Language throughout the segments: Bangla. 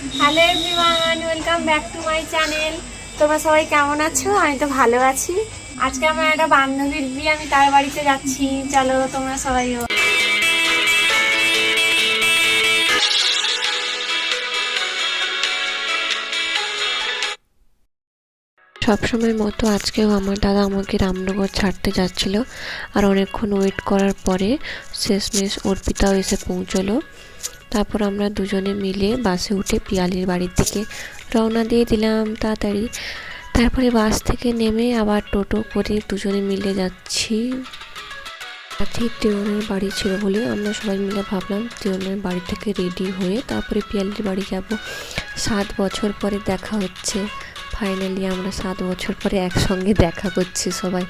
Hello everyone welcome back to my channel তোমরা সবাই কেমন আছো? আমি তো ভালো আছি। আজকে আমার একটা বান্ধবীর বিয়ে, আমি তার বাড়িতে যাচ্ছি। চলো তোমরা সবাইও সবসময় মতো আজকেও আমার দাদা আমাকে রামনগর ছাড়তে যাচ্ছিল। আর অনেকক্ষণ ওয়েট করার পরে শেষমেশ অর্পিতাও এসে পৌঁছলো। তারপর আমরা দুজনে মিলে বাসে উঠে পিয়ালির বাড়ির দিকে রওনা দিয়ে দিলাম তাড়াতাড়ি। তারপরে বাস থেকে নেমে আবার টোটো করে দুজনে মিলে যাচ্ছি। সাথে টিউনের বাড়ি ছিল বলে আমরা সবাই মিলে ভাবলাম টিউনের বাড়ি থেকে রেডি হয়ে তারপরে পিয়ালির বাড়ি যাব। সাত বছর পরে দেখা হচ্ছে। ফাইনালি আমরা সাত বছর পরে একসঙ্গে দেখা করছি সবাই।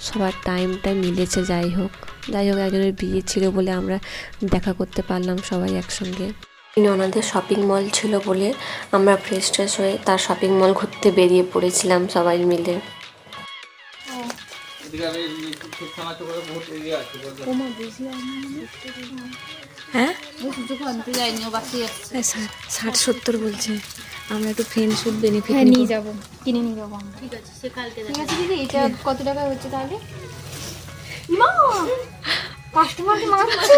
সবার টাইমটা মিলেছে যাই হোক। যাই হোক একজনের বিয়ে ছিল বলে আমরা দেখা করতে পারলাম সবাই একসঙ্গে। ওনাদের শপিং মল ছিল বলে আমরা ফ্রেশ ট্রেশ হয়ে তার শপিং মল ঘুরতে বেরিয়ে পড়েছিলাম সবাই মিলে। হ্যাঁ? আসছে ষাট সত্তর বলছে। আমরা একটু ফ্রেন্ড শুট বেনিফিট হ্যাঁ নিয়ে যাব। কিনে নিয়ে যাব ঠিক আছে সে কালকে ঠিক আছে দিদি এটা কত টাকা হচ্ছে তাহলে? মা! কাস্টমারকে মারছে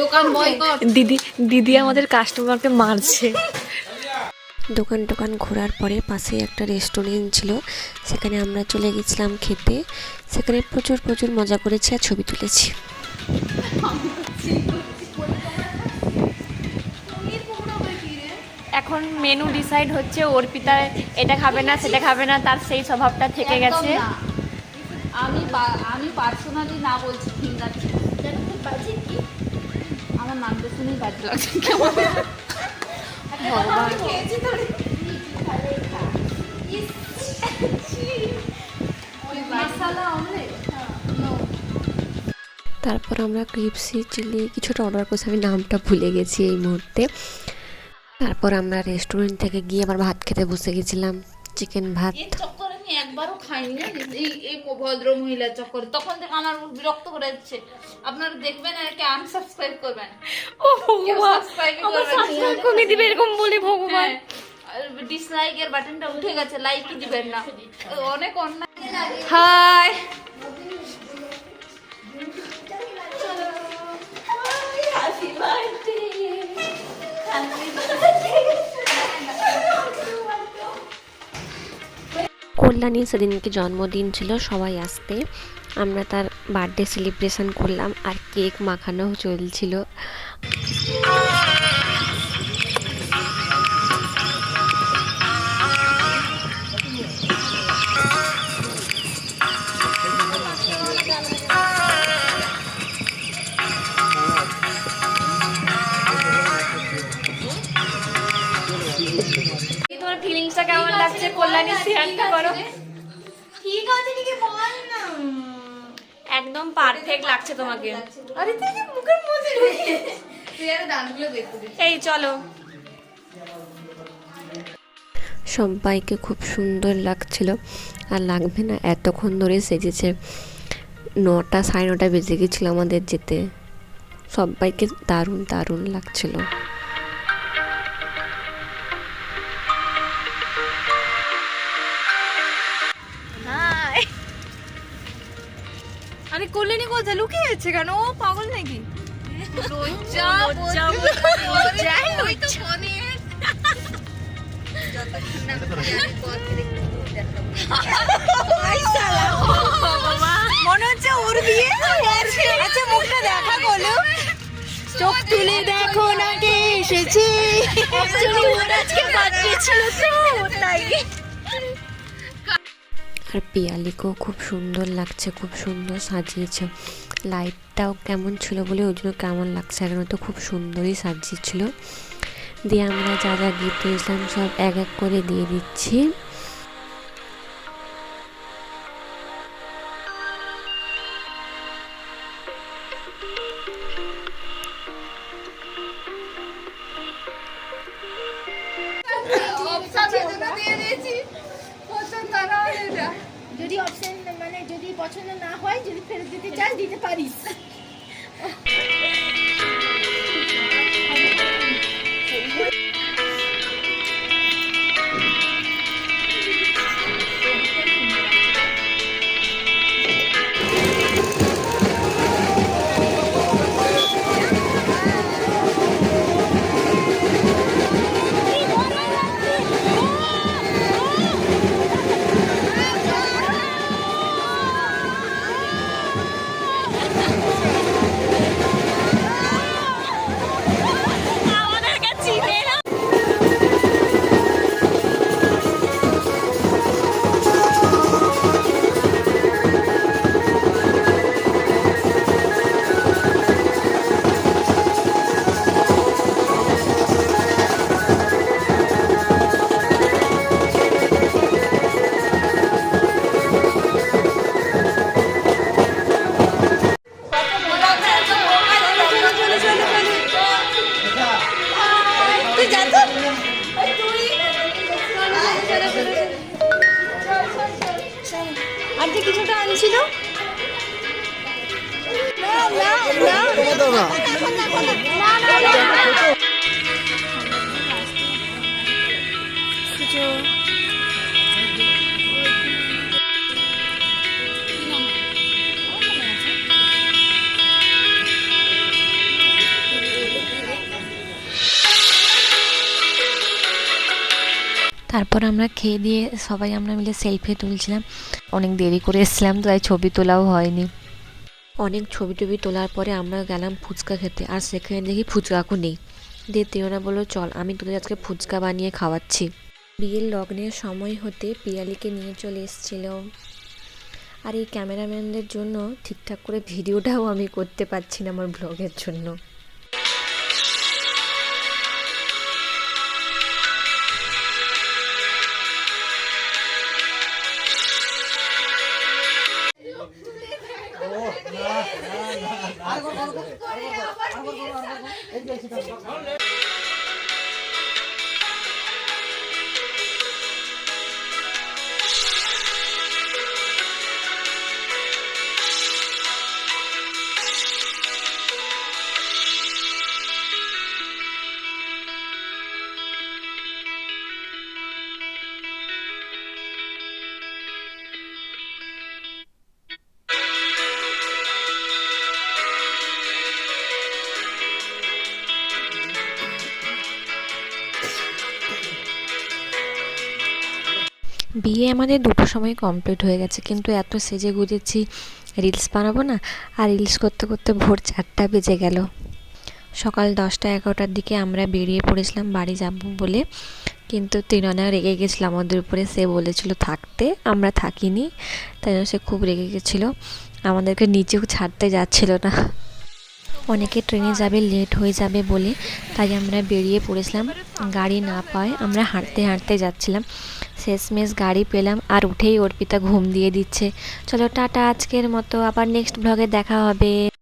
দোকান বয়কট। দিদি দিদি আমাদের কাস্টমারকে মারছে। দোকান টোকান ঘোরার পরে পাশে একটা রেস্টুরেন্ট ছিল সেখানে আমরা চলে গেছিলাম খেতে। সেখানে প্রচুর প্রচুর মজা করেছি আর ছবি তুলেছি। এখন মেনু ডিসাইড হচ্ছে অর্পিতা এটা খাবে না সেটা খাবে না তার সেই স্বভাবটা থেকে গেছে। আমি আমি পার্সোনালি না বলছি ফিঙ্গার আমার নামটা শুনেই বাজে লাগছে কেমন? মশালা অমলেট তারপর আমরা ক্রিপসি চিলি কিছুটা অর্ডার করছি আমি নামটা ভুলে গেছি এই মুহূর্তে। তারপর আমরা রেস্টুরেন্ট থেকে গিয়ে আবার ভাত খেতে বসে গেছিলাম চিকেন ভাত। আমি একবারও খাইনি জানিস? এই এই ভদ্র মহিলার চক্করে। তখন থেকে আমার বিরক্ত করে যাচ্ছে আপনারা দেখবেন আর একে আনসাবস্ক্রাইব করবেন। ও ভগবান। সাবস্ক্রাইব করে দিবে এরকম বলে ভগবান। ডিসলাইক এর বাটনটা উঠে গেছে লাইকই দিবেন না। অনেক অন্যায়। হাই। কল্যাণী সেদিনকে জন্মদিন ছিল, সবাই আসতে। আমরা তার বার্থডে সেলিব্রেশন করলাম আর কেক মাখানো চলছিল। কল্যাণী শেয়ারটা করো ঠিক আছে ঠিক আছে বল না। একদম পারফেক্ট লাগছে তোমাকে। আরে তুই মুখের মধ্যে তুই আর দানগুলো দেখতে এই চলো। সবাইকে খুব সুন্দর লাগছিল। আর লাগবে না এতক্ষণ ধরে সেজেছে। নটা সাড়ে নটা বেজে গেছিল আমাদের যেতে। সবাইকে দারুণ দারুণ লাগছিল। আছে কেন? ও পাগল নাকি? মনে হচ্ছে ওর বিয়ে আচ্ছা মুখটা দেখা বলো চোখ তুলে দেখো না কে এসেছে। তাই। আর পিয়ালিকেও খুব সুন্দর লাগছে খুব সুন্দর সাজিয়েছে। লাইটটাও কেমন ছিল বলে ওই জন্য কেমন লাগছে? এখন তো খুব সুন্দরই সাজিয়েছিল। দিয়ে আমরা যা যা গিফট দিয়েছিলাম সব এক এক করে দিয়ে দিচ্ছি। দিয়ে দিয়েছি। যা যদি অপশন মানে যদি পছন্দ না হয় যদি ফেরত দিতে চাস দিতে পারিস। বলছিল? না না না। তারপর আমরা খেয়ে দিয়ে সবাই আমরা মিলে সেলফি তুলছিলাম। অনেক দেরি করে এসেছিলাম, তাই ছবি তোলাও হয়নি। অনেক ছবি টবি তোলার পরে আমরা গেলাম ফুচকা খেতে, আর সেখানে দেখি ফুচকাকু নেই। দিয়ে তিওনা বলল, চল, আমি তোদের আজকে ফুচকা বানিয়ে খাওয়াচ্ছি। বিয়ের লগ্নের সময় হতে পিয়ালিকে নিয়ে চলে এসেছিল। আর এই ক্যামেরাম্যানদের জন্য ঠিকঠাক করে ভিডিওটাও আমি করতে পারছি না আমার ব্লগের জন্য। আর বিয়ে আমাদের দুটো সময় কমপ্লিট হয়ে গেছে, কিন্তু এত সেজে গুজেছি রিলস বানাবো না, আর রিলস করতে করতে ভোর চারটা বেজে গেল। সকাল দশটা এগারোটার দিকে আমরা বেরিয়ে পড়েছিলাম বাড়ি যাব বলে, কিন্তু তিননা রেগে গেছিল আমাদের উপরে, সে বলেছিল থাকতে, আমরা থাকিনি, তাই জন্য সে খুব রেগে গেছিল। আমাদেরকে নিচেও ছাড়তে যাচ্ছিল না। অনেকে ট্রেনে যাবে লেট হয়ে যাবে বলে, তাই আমরা বেরিয়ে পড়েছিলাম। গাড়ি না পায় আমরা হাঁটতে হাঁটতে যাচ্ছিলাম। শেষমেশ গাড়ি পেলাম আর উঠেই অর্পিতা ঘুম দিয়ে দিচ্ছে। চলো টাটা আজকের মতো, আবার নেক্সট ব্লগে দেখা হবে।